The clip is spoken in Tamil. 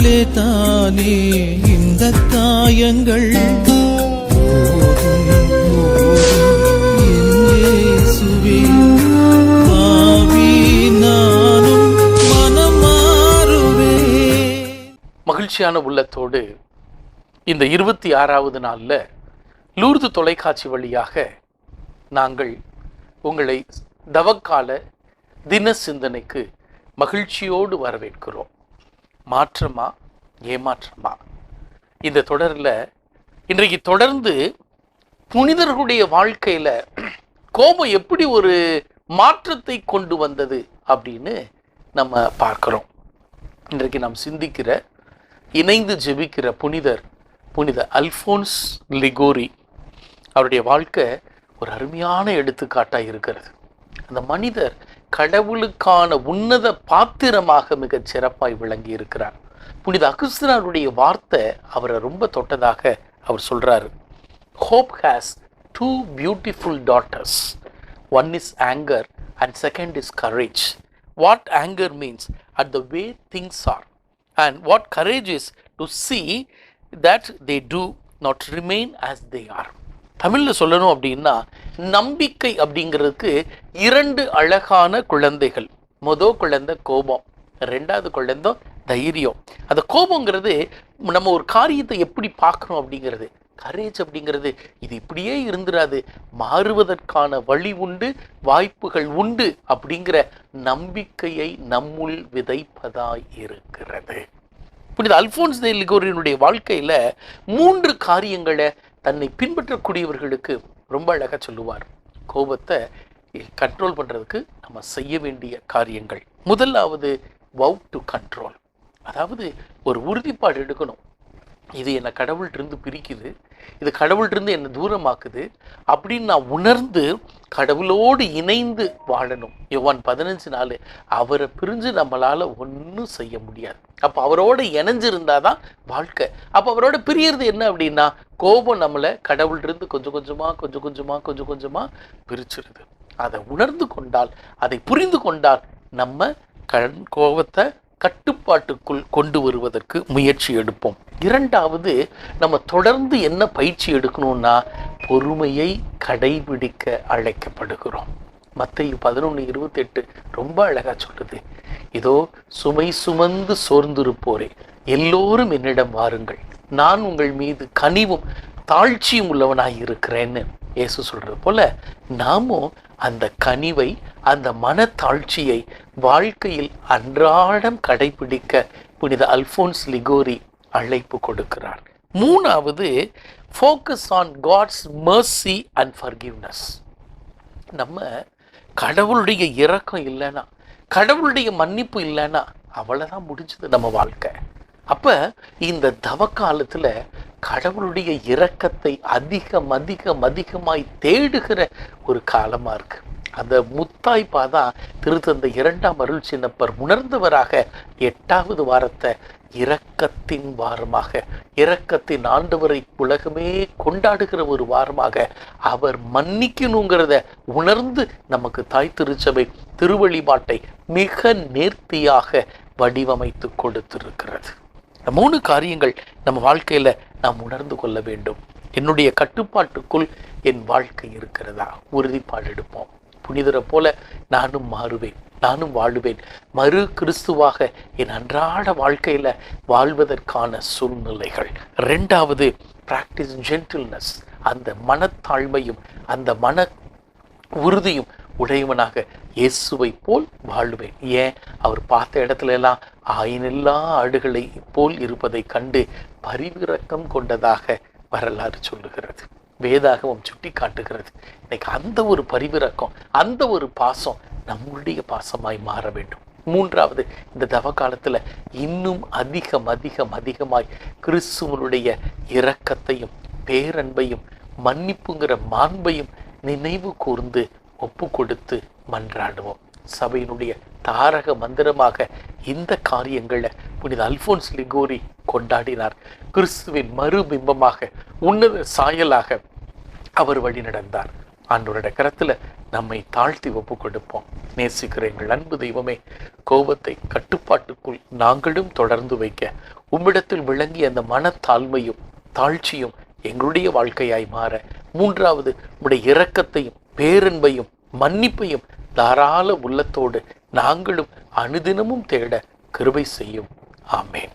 பாவி தானே மனம் மாறுவேன் மகிழ்ச்சியான உள்ளத்தோடு இந்த இருபத்தி ஆறாவது நாளில் லூர்து தொலைக்காட்சி வழியாக நாங்கள் உங்களை தவக்கால தின சிந்தனைக்கு மகிழ்ச்சியோடு வரவேற்கிறோம். மாற்றமா ஏமாற்றமா? இந்த தொடரில் இன்றைக்கு தொடர்ந்து புனிதர்களுடைய வாழ்க்கையில் கோபம் எப்படி ஒரு மாற்றத்தை கொண்டு வந்தது அப்படின்னு நம்ம பார்க்குறோம். இன்றைக்கு நாம் சிந்திக்கிற இணைந்து ஜெபிக்கிற புனிதர் புனித அல்ஃபோன்ஸ் லிகோரி அவருடைய வாழ்க்கை ஒரு அருமையான எடுத்துக்காட்டாக இருக்கிறது. அந்த மனிதர் கடவுளுக்கான உன்னத பாத்திரமாக மிகச் சிறப்பாய் விளங்கி இருக்கிறார் புனித அகுஸ்தினாருடைய வார்த்தை அவரை ரொம்ப தொட்டதாக அவர் சொல்கிறாரு hope has two beautiful daughters one is anger and second is courage what anger means at the way things are and what courage is to see that they do not remain as they are தமிழில் சொல்லணும் அப்படின்னா நம்பிக்கை அப்படிங்கிறதுக்கு இரண்டு அழகான குழந்தைகள். மொதல் குழந்தை கோபம் ரெண்டாவது குழந்தை தைரியம். அந்த கோபங்கிறது நம்ம ஒரு காரியத்தை எப்படி பார்க்குறோம் அப்படிங்கிறது. கரேஜ் அப்படிங்கிறது இது இப்படியே இருந்துடாது மாறுவதற்கான வழி உண்டு வாய்ப்புகள் உண்டு அப்படிங்கிற நம்பிக்கையை நம்முள் விதைப்பதாய் இருக்கிறது. புனித அல்போன்ஸ் தேலிகோரியனுடைய வாழ்க்கையில் மூன்று காரியங்களை தன்னை பின்பற்றக்கூடியவர்களுக்கு ரொம்ப அழகாக சொல்லுவார். கோபத்தை கண்ட்ரோல் பண்ணுறதுக்கு நம்ம செய்ய வேண்டிய காரியங்கள். முதலாவது வவ் டு கண்ட்ரோல் அதாவது ஒரு உறுதிப்பாடு எடுக்கணும். இது என்னை கடவுள்கிட்டருந்து பிரிக்குது. இது கடவுள்கிட்டருந்து என்னை தூரமாக்குது. அப்படின்னு நான் உணர்ந்து கடவுளோடு இணைந்து வாழணும். யோவான் பதினஞ்சு நாள் அவரை பிரிஞ்சு நம்மளால் ஒன்றும் செய்ய முடியாது. அப்போ அவரோட இணைஞ்சிருந்தாதான் தான் வாழ்க்கை. அப்போ அவரோட பிரியறது என்ன அப்படின்னா கோபம் நம்மளை கடவுள்கிட்டருந்து கொஞ்சம் கொஞ்சமாக கொஞ்சம் கொஞ்சமாக கொஞ்சம் கொஞ்சமாக பிரிச்சிருது. அதை உணர்ந்து கொண்டால் அதை புரிந்து கொண்டால் நம்ம கண் கோபத்தை கட்டுப்பாட்டுக்குள் கொண்டு வருவதற்கு முயற்சி எடுப்போம். இரண்டாவது நம்ம தொடர்ந்து என்ன பயிற்சி எடுக்கணும்னா பொறுமையை கடைபிடிக்க அழைக்கப்படுகிறோம். மத்திய பதினொன்று இருபத்தெட்டு ரொம்ப அழகா சொல்லுது. இதோ சுமை சுமந்து சோர்ந்திருப்போரே எல்லோரும் என்னிடம் வாருங்கள். நான் உங்கள் மீது கனிவும் தாழ்ச்சியும் உள்ளவனாய் இருக்கிறேன்னு இயேசு சொல்றது போல நாமும் அந்த கனிவை அந்த மனத்தாழ்ச்சியை வாழ்க்கையில் அன்றாடம் கடைபிடிக்க புனித அல்போன்ஸ் லிகோரி அழைப்பு கொடுக்கிறார். மூணாவது focus on God's mercy and forgiveness நம்ம கடவுளுடைய இறக்கம் இல்லைன்னா கடவுளுடைய மன்னிப்பு இல்லைன்னா அவ்வளோதான் முடிஞ்சது நம்ம வாழ்க்கை. அப்போ இந்த தவ காலத்தில் கடவுளுடைய இரக்கத்தை அதிகம் அதிகம் அதிகமாய் தேடுகிற ஒரு காலமாக இருக்குது அந்த முத்தாய்ப்பா தான் திருத்தந்த இரண்டாம் அருள் சின்னப்பர் உணர்ந்தவராக எட்டாவது வாரத்தை இரக்கத்தின் வாரமாக இரக்கத்தின் ஆண்டவரை உலகமே கொண்டாடுகிற ஒரு வாரமாக அவர் மன்னிக்கணுங்கிறத உணர்ந்து நமக்கு தாய் திருச்சபை திருவழிபாட்டை மிக நேர்த்தியாக வடிவமைத்து கொடுத்திருக்கிறது. மூணு காரியங்கள் நம்ம வாழ்க்கையில நாம் உணர்ந்து கொள்ள வேண்டும். என்னுடைய கட்டுப்பாட்டுக்குள் என் வாழ்க்கை இருக்கிறதா? உறுதிப்பாடு எடுப்போம். புனிதரை போல நானும் மாறுவேன். நானும் வாழுவேன். மறு கிறிஸ்துவாக என் அன்றாட வாழ்க்கையில் வாழ்வதற்கான சூழ்நிலைகள். ரெண்டாவது ப்ராக்டிஸ் ஜென்டில்னஸ் அந்த மனத்தாழ்மையும் அந்த மன உறுதியும் உடையவனாக இயேசுவை போல் வாழ்வேன். ஏன்? அவர் பார்த்த இடத்துல எல்லாம் ஆயினெல்லா ஆடுகளை போல் இருப்பதை கண்டு பரிவிறக்கம் கொண்டதாக வரலாறு சொல்லுகிறது. வேதாகவும் சுட்டி காட்டுகிறது இன்னைக்கு அந்த ஒரு பரிவிறக்கம் அந்த ஒரு பாசம் நம்முடைய பாசமாய் மாற வேண்டும். மூன்றாவது இந்த தவ காலத்துல இன்னும் அதிகம் அதிகம் அதிகமாய் கிறிஸ்துவனுடைய இரக்கத்தையும் பேரன்பையும் மன்னிப்புங்கிற மாண்பையும் நினைவு கூர்ந்து ஒப்பு கொடுத்து மன்றாடுவோம். சபையினுடைய தாரக மந்திரமாக இந்த காரியங்களை புனித அல்போன்ஸ் லிகோரி கொண்டாடினார். கிறிஸ்துவின் மறுபிம்பமாக உன்னத சாயலாக அவர் வழி நடந்தார் ஆண்டோரோட கரத்தில் நம்மை தாழ்த்தி ஒப்பு கொடுப்போம் நேசிக்கிற எங்கள் அன்பு தெய்வமே கோபத்தை கட்டுப்பாட்டுக்குள் நாங்களும் தொடர்ந்து வைக்க உம்மிடத்தில் விளங்கிய அந்த மனத்தாழ்மையும் தாழ்ச்சியும் எங்களுடைய வாழ்க்கையாய் மாற மூன்றாவது உடைய இரக்கத்தையும் பேரன்பையும் மன்னிப்பையும் தாராள உள்ளத்தோடு நாங்களும் அனுதினமும் தேட கிருபை செய்யும். ஆமேன்.